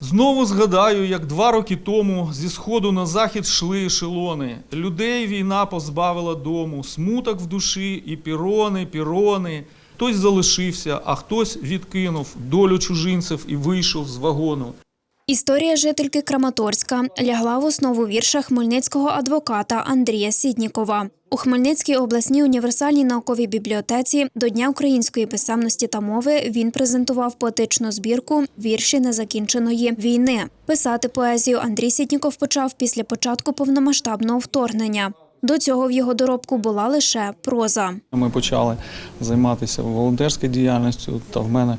Знову згадаю, як два роки тому зі сходу на захід йшли ешелони. Людей війна позбавила дому, смуток в душі, і пірони, пірони. Хтось залишився, а хтось відкинув долю чужинців і вийшов з вагону. Історія жительки Краматорська лягла в основу вірша хмельницького адвоката Андрія Сітнікова. У Хмельницькій обласній універсальній науковій бібліотеці до Дня української писемності та мови він презентував поетичну збірку Вірші незакінченої війни. Писати поезію Андрій Сітніков почав після початку повномасштабного вторгнення. До цього в його доробку була лише проза. Ми почали займатися волонтерською діяльністю, та в мене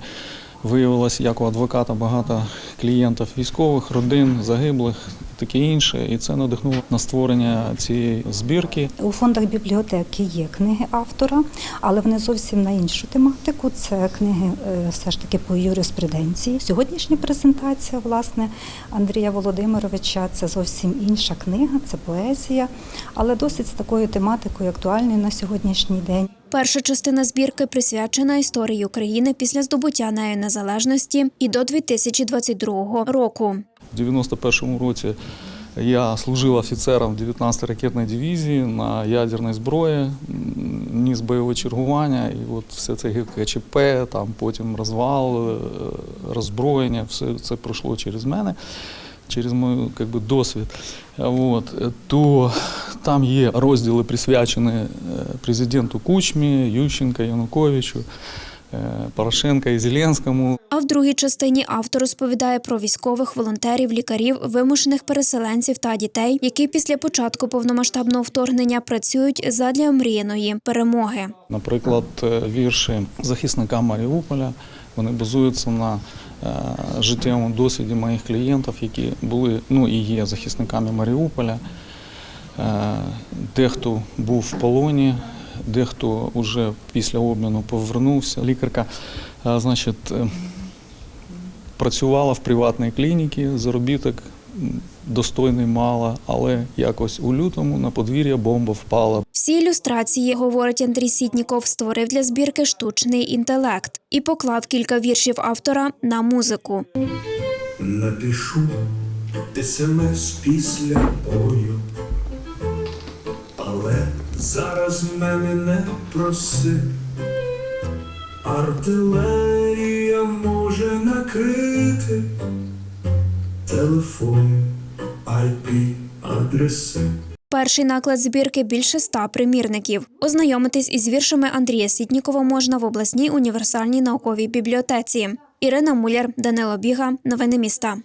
виявилось, як у адвоката багато клієнтів військових, родин, загиблих таке інше. І це надихнуло на створення цієї збірки. У фондах бібліотеки є книги автора, але вони зовсім на іншу тематику. Це книги е, все ж таки по юриспруденції. Сьогоднішня презентація власне Андрія Володимировича це зовсім інша книга, це поезія, але досить з такою тематикою актуальною на сьогоднішній день. Перша частина збірки присвячена історії України після здобуття нею незалежності і до 2022 року. У 91-му році я служив офіцером 19-ї ракетної дивізії на ядерній зброї, ніс бойове чергування, і от все це ГКЧП, там потім розвал, е, роззброєння, все це пройшло через мене, через мій как би, досвід. От, то там є розділи присвячені е, президенту Кучмі, Ющенка, Януковичу, Порошенка і Зеленському. А в другій частині автор розповідає про військових, волонтерів, лікарів, вимушених переселенців та дітей, які після початку повномасштабного вторгнення працюють задля омріяної перемоги. Наприклад, е, вірші захисника Маріуполя вони базуються на е, життєвому досвіді моїх клієнтів, які були ну і є захисниками Маріуполя. Е, Дехто був в полоні, дехто вже після обміну повернувся. Лікарка, е, значить, е, працювала в приватній клініці, заробіток достойний мала, але якось у лютому на подвір'я бомба впала. Всі ілюстрації, говорить Андрій Сітніков, створив для збірки штучний інтелект і поклав кілька віршів автора на музику. Напишу смс після бою, зараз мене не проси. Артилерія може накрити телефон, IP адреси. Перший наклад збірки більше ста примірників. Ознайомитись із віршами Андрія Сітнікова можна в обласній універсальній науковій бібліотеці. Ірина Муляр, Данило Біга. Новини міста.